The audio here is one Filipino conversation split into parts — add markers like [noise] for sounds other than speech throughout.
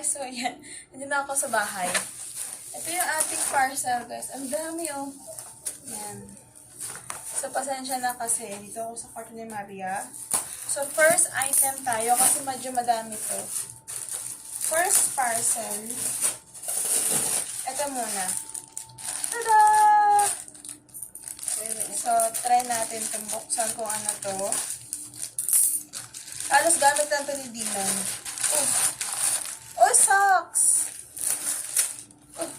guys, so yan. [laughs] Nandito na ako sa bahay. Ito yung ating parcel guys. Ang dami oh. Yan. So pasensya na kasi dito ako sa kwarto ni Maria. So first item tayo kasi medyo madami to. First parcel. Ito muna. Tada! So try natin itong buksan kung ano to. Halos gamit lang ito ni Dylan. Oh, oh socks! Oh.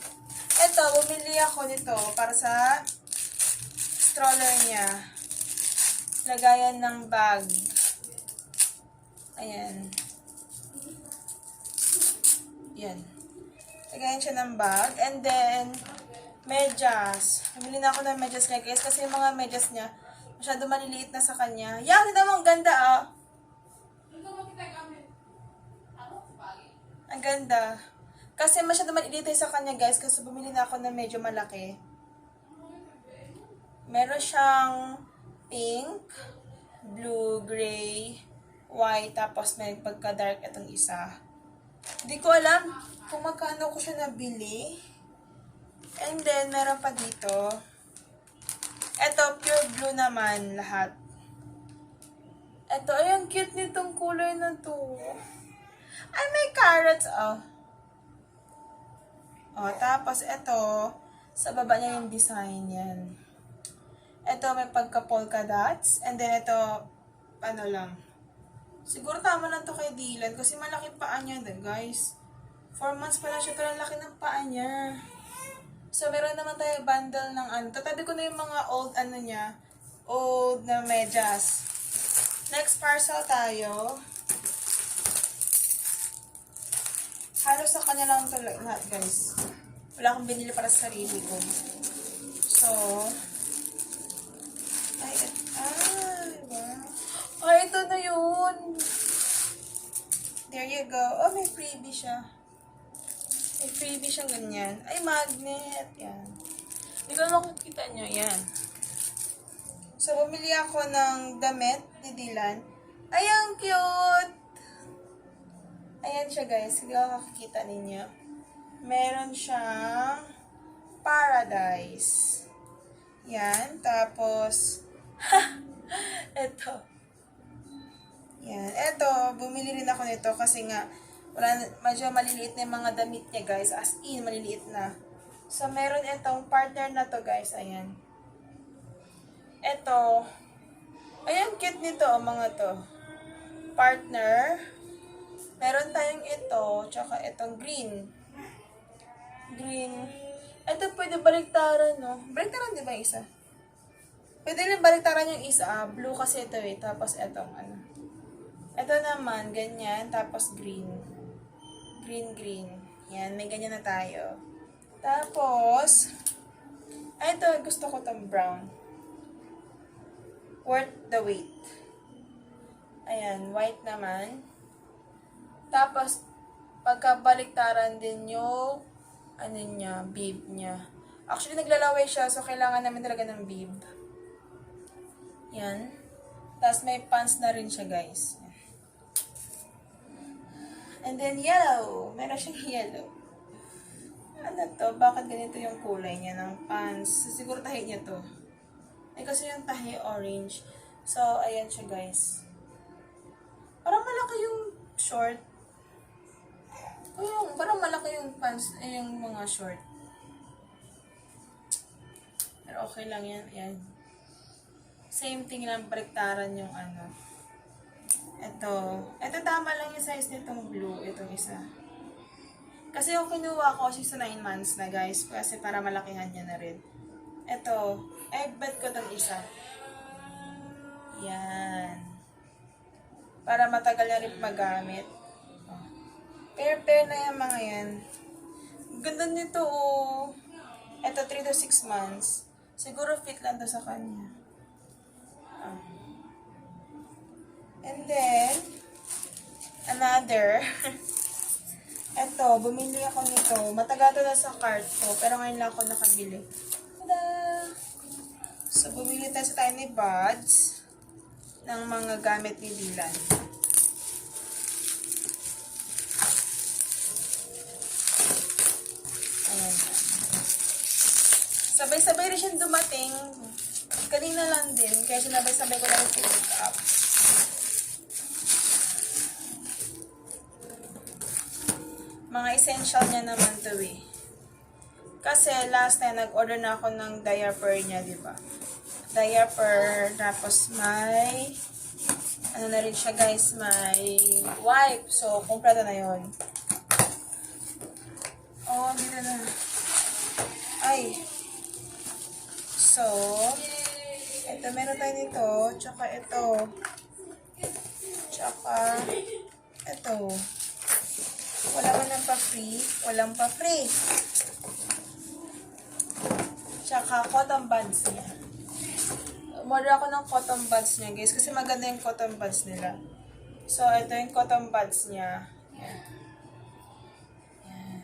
Ito, bumili ako nito para sa stroller niya. Lagayan ng bag. Ayan. Yan. Lagayan siya ng bag. And then, medyas. Bumili na ako ng medyas niya, guys. Kasi yung mga medyas niya, masyado maliliit na sa kanya. Yan, hindi naman ganda, ah. Ang ganda. Kasi masyado maliliit sa kanya, guys. Kasi bumili na ako ng medyo malaki. Meron siyang pink, blue, gray, white, tapos may pagka-dark itong isa. Hindi ko alam kung magkano ko siya nabili. And then, meron pa dito. Ito, pure blue naman lahat. Ito, ay, ang cute nitong kulay na to. Ay, may carrots, oh. Oh, tapos ito, sa baba niya yung design yan. Ito, may pagka-polka dots. And then, ito, ano lang. Siguro tama lang to kay Dylan kasi malaki paa niya din, guys. Four months pa lang siya, pero laki ng paa niya. So, meron naman tayo bundle ng ano. Tatabi ko na yung mga old, ano niya, old na medyas. Next parcel tayo. Halos sa kanya lang ito lahat, guys. Wala akong binili para sa sarili ko. So, ay, ay, wow. Ay, ito na yun. There you go. Oh, may freebie siya. May freebie siya ganyan. Ay, magnet. Yan. Hindi ko makikita nyo. Yan. So, bumili ako ng damit ni Dylan. Ay, ang cute! Ayan siya guys, hindi ako makikita ninyo. Meron siyang paradise. Yan, tapos, [laughs] ha! Ito. Yan, ito, bumili rin ako nito kasi nga, wala, medyo maliliit na yung mga damit niya guys, as in, maliliit na. So, meron itong partner na to guys, ayan. Ito, ayan, cute nito, oh, mga to. Partner, Meron tayong ito, tsaka itong green. Green. Ito pwede baliktaran, no? Baliktaran, di ba isa? Pwede rin baliktaran yung isa. Ah, blue kasi ito eh. Tapos itong ano. Ito naman, ganyan. Tapos green. Green, green. Yan, may ganyan na tayo. Tapos, ay, ito, gusto ko tong brown. Worth the wait. Ayan, white naman. Tapos, pagkabaliktaran din yung, ano niya, bib niya. Actually, naglalaway siya, so kailangan namin talaga ng bib. Yan. Tapos, may pants na rin siya, guys. And then, yellow. Meron siyang yellow. Ano to? Bakit ganito yung kulay niya ng pants? Siguro tahi niya to. Eh, kasi yung tahi orange. So, ayan siya, guys. Parang malaki yung short. Parang, parang malaki yung pants, eh, yung mga short. Pero okay lang yan. Yan. Same thing lang, baliktaran yung ano. Ito. Ito tama lang yung size nitong blue. Itong isa. Kasi yung kinuha ko, kasi sa 9 months na guys. Kasi para malakihan niya na rin. Ito. Egg bed ko itong isa. Yan. Para matagal na rin magamit. Pair-pair na yung mga yan. Ganda nito, oh. Ito, 3 to 6 months. Siguro fit lang to sa kanya. Ah. And then, another. [laughs] Ito, bumili ako nito. Matagal to na sa cart ko, pero ngayon lang ako nakabili. Tada! So, bumili tayo sa Tiny Buds ng mga gamit ni Dylan. Sabay-sabay rin siyang dumating. Kanina lang din, kaya sinabay-sabay ko lang pick up. Mga essential niya naman to eh. Kasi last time, nag-order na ako ng diaper niya, di ba? Diaper, tapos may, ano na rin siya guys, may wipe. So, kumpleto na yon. Oh, dito na. Ay. So, ito, meron tayo nito. Tsaka ito. Tsaka, ito. Wala man lang pa free. Walang pa free. Tsaka cotton buds niya. Umorder ako ng cotton buds niya, guys. Kasi maganda yung cotton buds nila. So, ito yung cotton buds niya. Yan. Yan.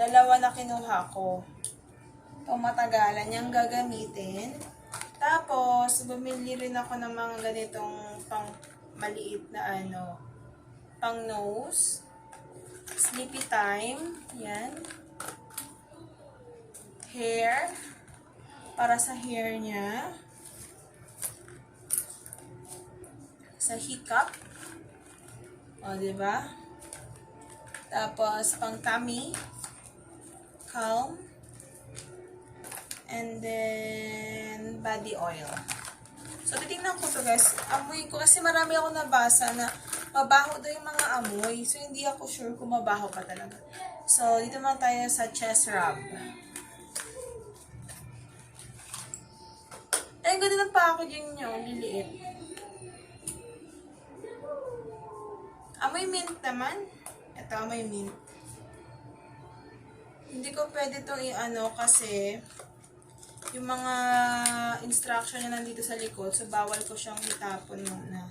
Dalawa na kinuha ko. Pang matagalan niyang gagamitin. Tapos, bumili rin ako ng mga ganitong pang maliit na ano, pang nose. Sleepy time. Yan. Hair. Para sa hair niya. Sa hiccup. O, ba? Tapos, pang tummy. Calm. And then, body oil. So, titingnan ko to guys. Amoy ko kasi marami ako nabasa na mabaho daw yung mga amoy. So, hindi ako sure kung mabaho pa talaga. So, dito naman tayo sa chest rub. Ay, ang ganda ng packaging nyo. Liliit. Amoy mint naman. Ito, amoy mint. Hindi ko pwede itong i-ano kasi yung mga instruction niya nandito sa likod. So, bawal ko siyang itapon muna.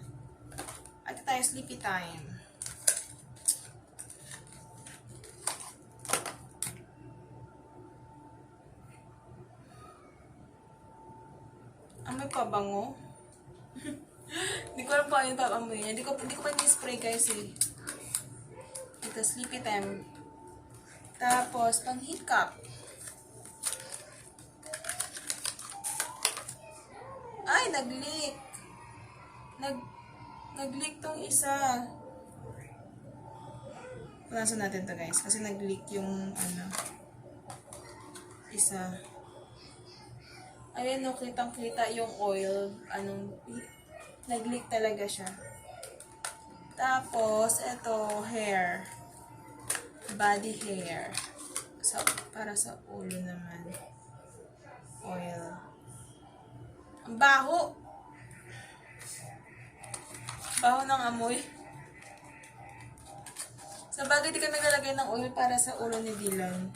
At tayo, sleepy time. Amoy pabango. [laughs] Hindi ko alam pa yung amoy niya. Hindi ko, hindi ko pa ni-spray guys eh. Ito, sleepy time. Tapos, pang hiccup. Nag-leak. Nag, nag-leak tong isa. Punasan natin to guys. Kasi nag-leak yung, ano, isa. Ayan, no, kitang-kita yung oil. Anong, nag-leak talaga siya. Tapos, ito, hair. Body hair. So, para sa ulo naman. Oil. Baho. Baho ng amoy. Sa bagay, di ka naglalagay ng oil para sa ulo ni Dylan.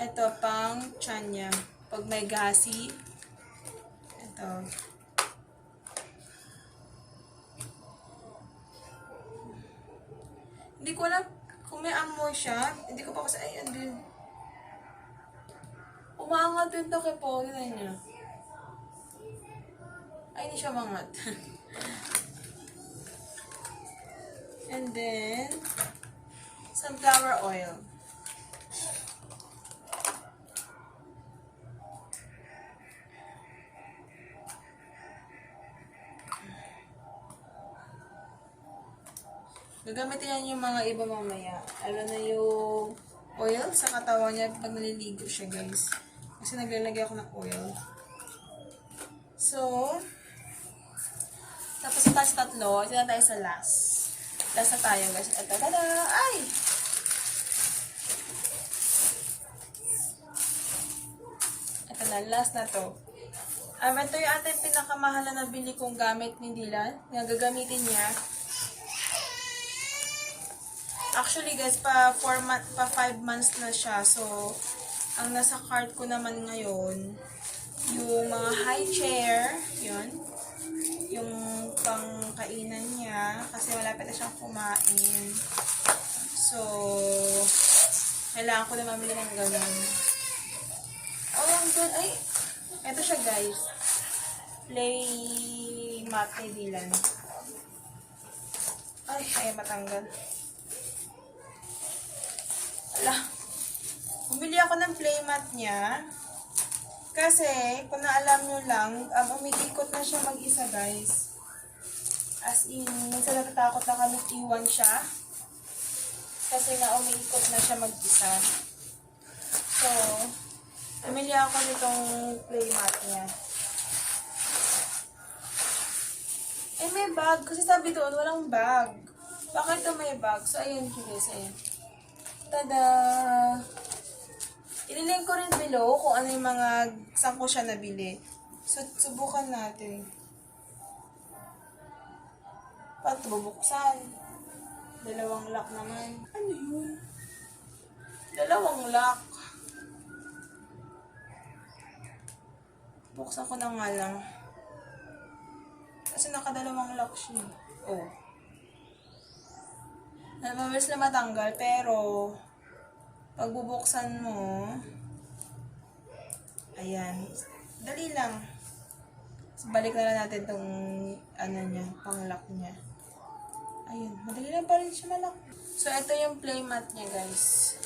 Ito, pang chan niya. Pag may gasi. Ito. Hindi ko alam kung may amoy siya. Hindi ko pa kasi, ay, andun. Umaangat yung takip po. Yun niya. Ay, hindi siya mangat. And then, sunflower oil. Gagamitin yan yung mga iba mamaya. Alam na yung oil sa katawan niya pag naliligo siya, guys. Kasi naglalagay ako ng oil. So, tapos sa tatlo. Ito na tayo sa last. Last na tayo, guys. Ito, tada! Ay! Ito na, last na to. Um, ito yung ating pinakamahal na nabili kong gamit ni Dylan. Na gagamitin niya. Actually guys, pa 4 month, pa 5 months na siya. So, ang nasa cart ko naman ngayon, yung mga high chair, yun. Yung pangkainan niya, kasi malapit na siyang kumain. So, kailangan ko na mamili ng ganun. Oh, ang good. Ay, eto siya guys. Play mat ni Dylan. Ay, ay matanggal. Ala. Bumili ako ng playmat niya. Kasi, kung naalam nyo lang, um, umiikot na siya mag-isa, guys. As in, minsan natatakot na kami iwan siya. Kasi nga, umiikot na siya mag-isa. So, pamili ako nitong playmat niya. Eh, may bag. Kasi sabi doon, walang bag. Bakit ito may bag? So, ayun, guys, ayun. Tada! Ililink ko rin below kung ano yung mga saan ko siya nabili. So, subukan natin. Ito bubuksan? Dalawang lock naman. Ano yun? Dalawang lock. Buksan ko na nga lang. Kasi nakadalawang lock siya. Oh. Mabilis na matanggal, pero pag bubuksan mo, ayan, dali lang. So, balik na lang natin tong ano niya, pang-lock niya. Ayun, madali lang pa rin siya malak. So, ito yung playmat niya, guys.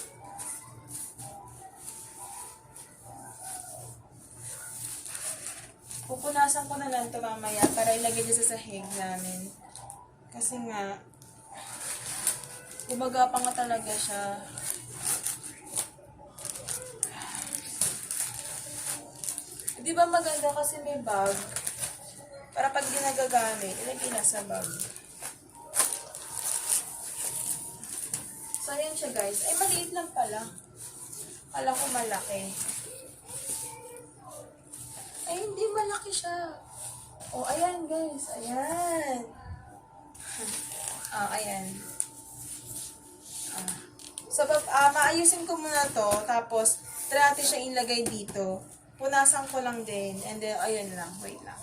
Pupunasan ko na lang ito mamaya para ilagay dyan sa sahig namin. Kasi nga, Gumaga pa nga talaga siya. Di ba maganda kasi may bag? Para pag di nagagamit, ilagay na sa bag. Ayan siya guys. Ay, maliit lang pala. Kala ko malaki. Ay, hindi malaki siya. Oh, ayan guys. Ayan. [laughs] Ah, ayan. So, pag, ah, maayusin ko muna to, tapos, try natin siya ilagay dito. Punasan ko lang din, and then, ayun lang, wait lang.